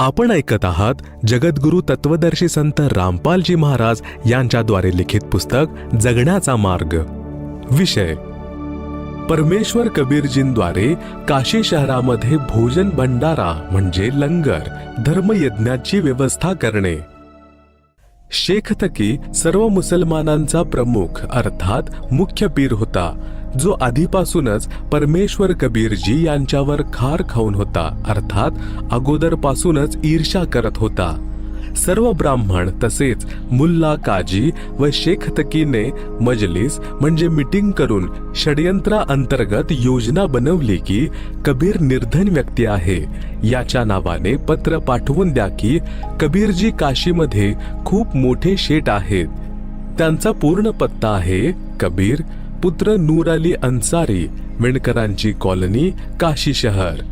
आपण ऐकत आहात जगद्गुरु तत्वदर्शी संत रामपालजी महाराज यांच्याद्वारे लिखित पुस्तक जगण्याचा मार्ग. विषय. परमेश्वर कबीरजींद्वारे काशी शहरामध्ये भोजन भंडारा म्हणजे लंगर धर्मयज्ञाची व्यवस्था करणे. शेख तकी सर्व मुसलमानांचा प्रमुख अर्थात मुख्य पीर होता. जो आधीपासूनच परमेश्वर कबीरजी यांच्यावर खार खाऊन होता अर्थात अगोदरपासूनच ईर्षा करत होता. सर्व ब्राह्मण तसेच मुल्ला काजी व शेख तकीने मजलिस म्हणजे मीटिंग करून षडयंत्रा अंतर्गत योजना बनवली की कबीर निर्धन व्यक्ती आहे. याच्या नावाने पत्र पाठवून द्या की कबीरजी काशीमध्ये खूप मोठे शेट आहेत. त्यांचा पूर्ण पत्ता आहे कबीर पुत्र नूर अली अन्सारी विणकरांची कॉलनी काशी शहर.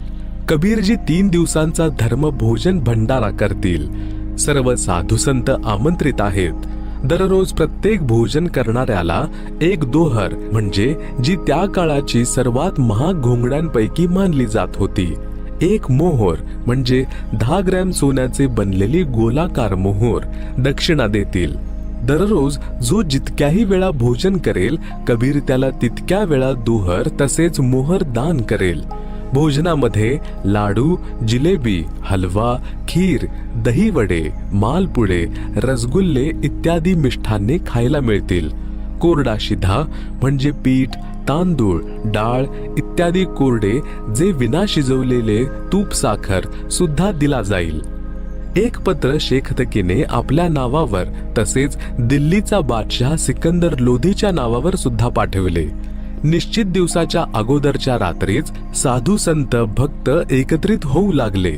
कबीरजी तीन दिवसांचा धर्म भोजन भंडारा करतील. सर्व साधू संत आमंत्रित आहेत. दररोज प्रत्येक भोजन करणाऱ्याला एक दोहर म्हणजे जी त्या काळाची सर्वात महाग घोंगड्यांपैकी मानली जात होती. एक मोहोर म्हणजे दहा ग्रॅम सोन्याचे बनलेली गोलाकार मोहोर दक्षिणा देतील. दररोज जो जितक्याही वेळा भोजन करेल कबीर त्याला तितक्या वेळा दुहर तसेच मोहर दान करेल. भोजनामध्ये लाडू जिलेबी हलवा खीर दही वडे मालपुडे रसगुल्ले इत्यादी मिष्ठान्ने खायला मिळतील. कोरडा शिधा म्हणजे पीठ तांदूळ डाळ इत्यादी कोरडे जे विना शिजवलेले तूप साखर सुद्धा दिला जाईल. एक पत्र शेख तकीने आपल्या नावावर तसेच दिल्लीचा बादशाह सिकंदर लोधीच्या नावावर सुद्धा पाठवले. निश्चित दिवसाच्या अगोदरच्या रात्रीच साधू संत भक्त एकत्रित होऊ लागले.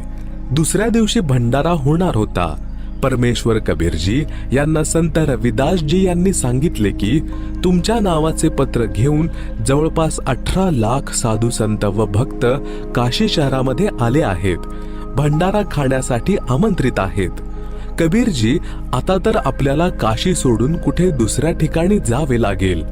दुसऱ्या दिवशी भंडारा होणार होता. परमेश्वर कबीरजी यांना संत रविदासजी यांनी सांगितले की तुमच्या नावाचे पत्र घेऊन जवळपास अठरा लाख साधू संत व भक्त काशी शहरामध्ये आले आहेत. भंडारा खाण्यासाठी आमंत्रित आहेत. कबीरजी आता तर आपल्याला काशी सोडून कुठे दुसऱ्या ठिकाणी जावे लागेल.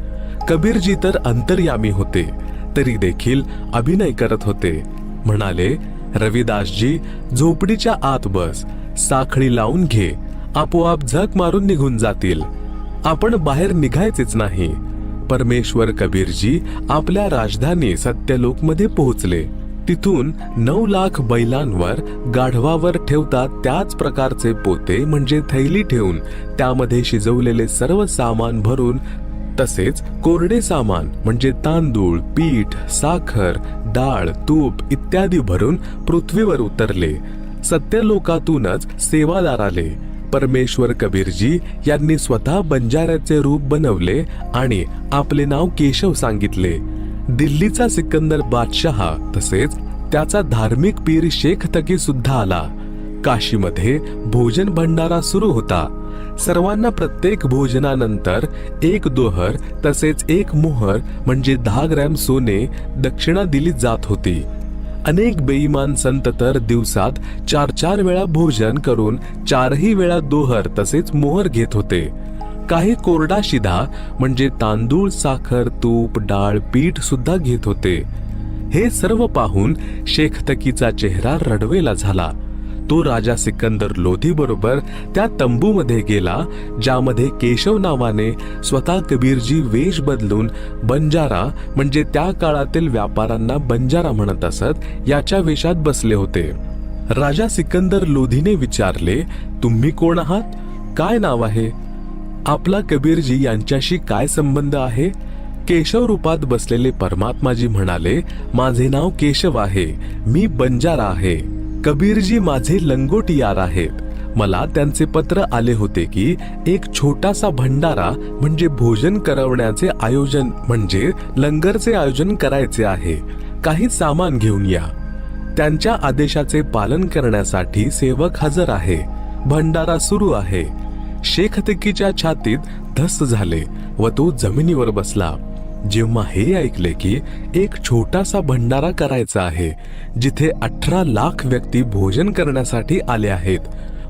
कबीरजी तर अंतर्यामी होते तरी देखील अभिनय करत होते. म्हणाले रविदासजी झोपडीच्या आत बस साखळी लावून घे आपोआप झक मारून निघून जातील. आपण बाहेर निघायचेच नाही. परमेश्वर कबीरजी आपल्या राजधानी सत्यलोकमध्ये पोहोचले. तिथून नऊ लाख बैलांवर गाढवावर ठेवतात त्याच प्रकारचे पोते म्हणजे थैली ठेवून. त्यामध्ये शिजवलेले सर्व सामान भरून तसेच कोरडे सामान म्हणजे तांदूळ पीठ साखर डाळ तूप इत्यादी भरून पृथ्वीवर उतरले. सत्यलोकातूनच सेवादार आले. परमेश्वर कबीरजी यांनी स्वतः बंजाऱ्याचे रूप बनवले आणि आपले नाव केशव सांगितले. दिल्लीचा सिकंदर बादशाह तसेच त्याचा धार्मिक पीर शेख तकी सुद्धा आला. काशीमध्ये भोजन भंडारा सुरू होता. सर्वांना प्रत्येक भोजनानंतर एक दोहर तसेच एक मोहर म्हणजे दहा ग्रॅम सोने दक्षिणा दिली जात होती. अनेक बेईमान संत तर दिवसात चार चार वेळा भोजन करून चारही वेळा दोहर तसेच मोहर घेत होते. काही कोरडा शिधा म्हणजे तांदूळ साखर तूप डाळ पीठ सुद्धा घेत होते. हे सर्व पाहून शेख तकीचा चेहरा रडवेला झाला. तो राजा सिकंदर लोधी बरोबर त्या तंबूमध्ये गेला ज्यामध्ये केशव नावाने स्वतः कबीरजी वेश बदलून बंजारा म्हणजे त्या काळातील व्यापाऱ्यांना बंजारा म्हणत असत याच्या वेशात बसले होते. राजा सिकंदर लोधीने विचारले तुम्ही कोण आहात? काय नाव आहे? आपला कबीरजी यांच्याशी काय संबंध आहे? केशव रूपात बसलेले परमात्माजी म्हणाले माझे नाव केशव आहे. मी बंजारा आहे. कबीरजी माझे लंगोटियार आहेत. मला त्यांचे पत्र आले होते की एक छोटासा भंडारा म्हणजे भोजन करवण्याचे आयोजन म्हणजे लंगरचे आयोजन करायचे आहे. काही सामान घेऊन या. त्यांच्या आदेशाचे पालन करण्यासाठी सेवक हजर आहे. भंडारा सुरू आहे. शेखतकीच्या छातीत धस्त झाले व तो जमिनीवर बसला. जेव्हा हे ऐकले की एक छोटासा भंडारा करायचा आहे जिथे अठरा लाख व्यक्ती भोजन करण्यासाठी आले आहेत.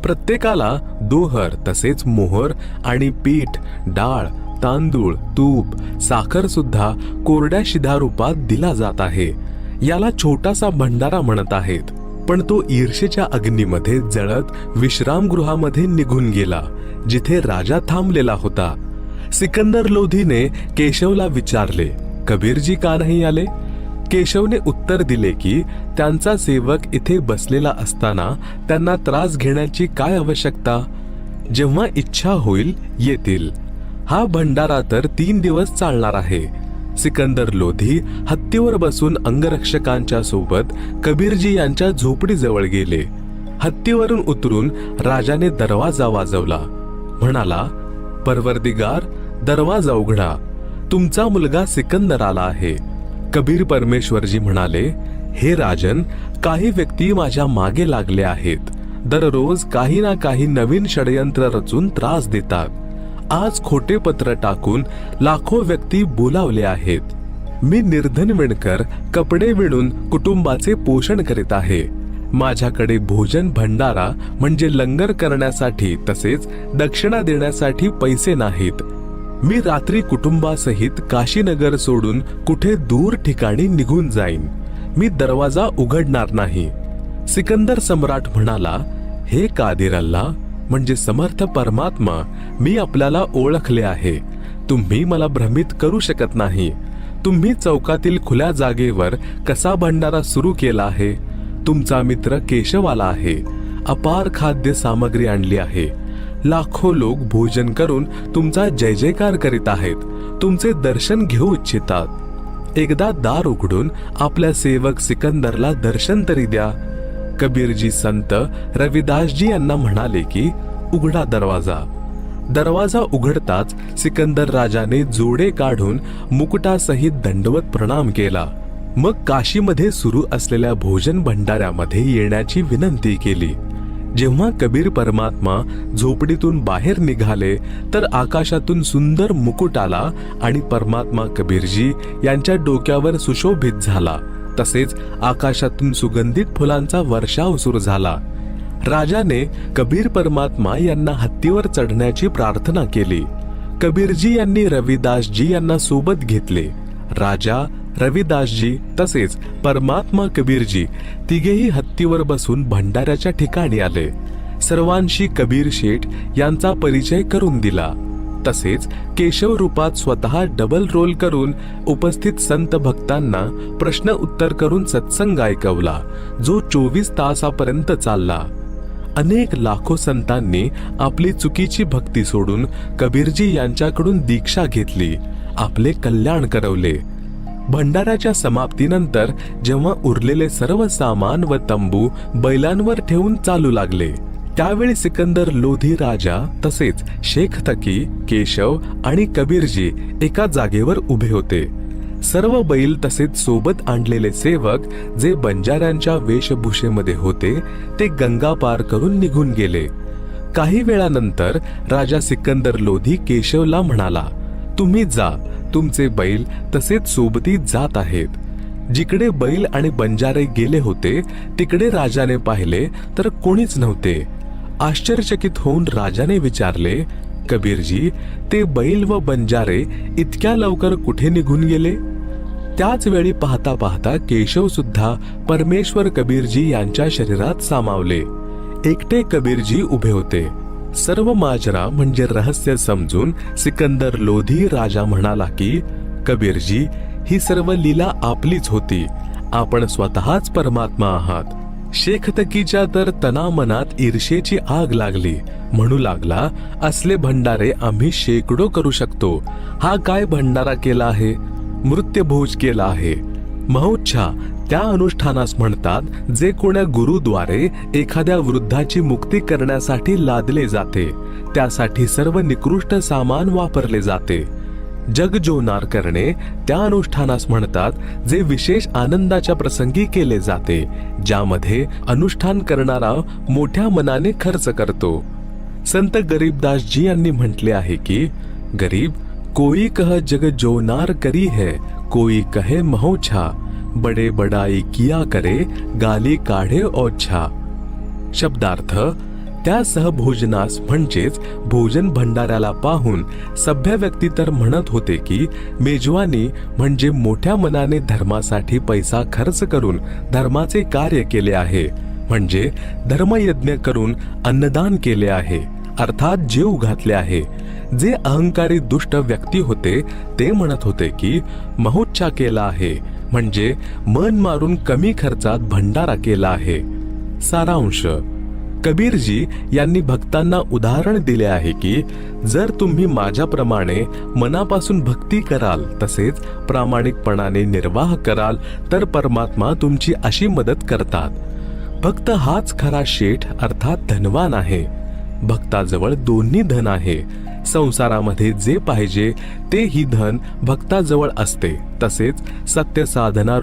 प्रत्येकाला दोहर तसेच मोहर आणि पीठ डाळ तांदूळ तूप साखर सुद्धा कोरड्या शिधा रूपात दिला जात आहे. याला छोटासा भंडारा म्हणत आहेत. पण तो ईर्षेच्या अग्नीमध्ये जळत विश्रामगृहामध्ये निघून गेला जिथे राजा थांबलेला होता. सिकंदर लोधीने केशवला विचारले कबीरजी का नाही आले? केशवने उत्तर दिले की त्यांचा सेवक इथे बसलेला असताना त्यांना त्रास घेण्याची काय आवश्यकता? जेव्हा इच्छा होईल येतील. हा भंडारा तर तीन दिवस चालणार आहे. सिकंदर लोधी हत्तीवर बसून अंगरक्षकांच्या सोबत कबीरजी यांच्या झोपडीजवळ गेले. हत्तीवरून उतरून राजाने दरवाजा वाजवला. म्हणाला परवर्दिगार दरवाजा उघडा. तुमचा मुलगा सिकंदर आला आहे. कबीर परमेश्वरजी म्हणाले हे राजन काही व्यक्ती माझ्या मागे लागले आहेत. दररोज काही ना काही नवीन षडयंत्र रचून त्रास देतात. आज खोटे पत्र टाकून लाखो व्यक्ती बोलावले आहेत. मी निर्धन विणकर कपडे विणून कुटुंबाचे पोषण करीत आहे. माझ्याकडे भोजन भंडारा म्हणजे लंगर करण्यासाठी तसेच दक्षिणा देण्यासाठी पैसे नाहीत. मी रात्री कुटुंबासहित काशीनगर सोडून कुठे दूर ठिकाणी निघून जाईन. मी दरवाजा उघडणार नाही. सिकंदर सम्राट म्हणाला हे कादिर अल्ला म्हणजे समर्थ परमात्मा मी आपल्याला ओळखले आहे. तुम्ही मला भ्रमित करू शकत नाही. तुम्ही चौकातील खुल्या जागेवर कसा भंडारा सुरू केला आहे? तुमचा मित्र केशव आला आहे. अपार खाद्य सामग्री आणली आहे. लाखो लोक भोजन करून तुमचा जय जयकार करीत आहेत. तुमचे दर्शन घेऊ इच्छितात. एकदा दार उघडून आपल्या सेवक सिकंदरला दर्शन तरी द्या. कबीरजी संत रविदासजी यांना म्हणाले की उघडा दरवाजा. दरवाजा उघडताच सिकंदर राजाने जोडे काढून मुकुटासहित दंडवत प्रणाम केला. मग काशीमध्ये सुरू असलेल्या भोजन भंडाऱ्यामध्ये येण्याची विनंती केली. जेव्हा कबीर परमात्मा झोपडीतून बाहेर निघाले तर आकाशातून सुंदर मुकुट आला आणि परमात्मा कबीरजी यांच्या डोक्यावर सुशोभित झाला. तसेच आकाशातून सुगंधित फुलांचा वर्षाव सुरू झाला. राजाने कबीर परमात्मा यांना हत्तीवर चढण्याची प्रार्थना केली. कबीरजी यांनी रविदासजी यांना सोबत घेतले. राजा रविदासजी तसेच परमात्मा कबीरजी तिघेही हत्तीवर बसून भंडाऱ्याच्या ठिकाणी आले. सर्वांशी कबीर शेठ यांचा परिचय करून दिला. तसेच केशव रूपात स्वतः डबल रोल करून उपस्थित संत भक्तांना प्रश्न उत्तर करून सत्संग ऐकवला जो चोवीस तासापर्यंत चालला. अनेक लाखो संतांनी आपली चुकीची भक्ती सोडून कबीरजी यांच्याकडून दीक्षा घेतली आपले कल्याण करवले. भंडाराच्या समाप्तीनंतर जेव्हा उरलेले सर्व सामान व तंबू बैलांवर ठेवून चालू लागले त्यावेळी सिकंदर लोधी राजा तसेच शेख तकी केशव आणि कबीरजी एका जागेवर उभे होते. सर्व बैल तसेच सोबत आणलेले सेवक जे बंजाऱ्यांच्या वेशभूषेमध्ये होते ते गंगा पार करून निघून गेले. काही वेळानंतर राजा सिकंदर लोधी केशवला म्हणाला तुम्ही जा तुमचे बैल तसेच सोबती जात आहेत. जिकडे बैल आणि बंजारे गेले होते तिकडे राजाने पाहिले तर कोणीच नव्हते. आश्चर्यचकित होऊन राजाने विचारले कबीरजी ते बैल व बंजारे इतक्या लवकर कुठे निघून गेले? त्याच वेळी पाहता पाहता केशव सुद्धा परमेश्वर कबीरजी यांच्या शरीरात सामावले. एकटे कबीरजी उभे होते. सर्व माजरा म्हणजे रहस्य समजून सिकंदर लोधी राजा म्हणाला की कबीरजी ही सर्व लीला आपलीच होती. आपण स्वतःच परमात्मा आहात. शेख तकीच्या तर तनामनात ईर्षेची आग लागली. म्हणू लागला असले भंडारे आम्ही शेकडो करू शकतो. हा काय भंडारा केला आहे? मृत्यभोज केला आहे. महोच्छा त्या अनुष्ठानास म्हणतात जे कोण्या गुरुद्वारे एखाद्या वृद्धाची मुक्ती करण्यासाठी लादले जाते त्यासाठी सर्व निकृष्ट सामान वापरले जाते. जग जोनार करणे त्या अनुष्ठानास म्हणतात जे विशेष आनंदाच्या प्रसंगी केले जाते ज्यामध्ये अनुष्ठान करणारा मोठ्या मनाने खर्च करतो. संत गरीबदासजी यांनी म्हटले आहे की गरीब कोई कह जग जोनार करी है कोई कहे महोछा बडे बडाई किया करे गाली काढे ओछा शब्दार्थ त्या सहभोजनास म्हणजेच भोजन भंडाऱ्याला पाहून सभ्य व्यक्ती तर म्हणत होते की मेजवानी म्हणजे मोठ्या मनाने धर्मासाठी पैसा खर्च करून धर्माचे कार्य केले आहे. म्हणजे धर्मयज्ञ करून अन्नदान केले आहे. अर्थात जीव घातले आहे. जे अहंकारी दुष्ट व्यक्ती होते ते म्हणत होते की महोच्छा केला आहे. म्हणजे मन मारून कमी खर्चात भंडारा केला आहे. सारांश कबीरजी यांनी भक्तांना उदाहरण दिले आहे की जर तुम्ही माझ्याप्रमाणे मनापासून भक्ती कराल तसेच प्रामाणिकपणाने निर्वाह कराल तर परमात्मा तुमची अशी मदत करतात. भक्त हाच खरा शेठ अर्थात धनवान आहे. भक्ताजवळ दोन्ही धन आहे. संसारामध्ये जे पाहिजे ते ही धन भक्ताजवळ असते. तसेच सत्य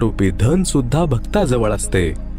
रूपी धन सुद्धा भक्ताजवळ असते.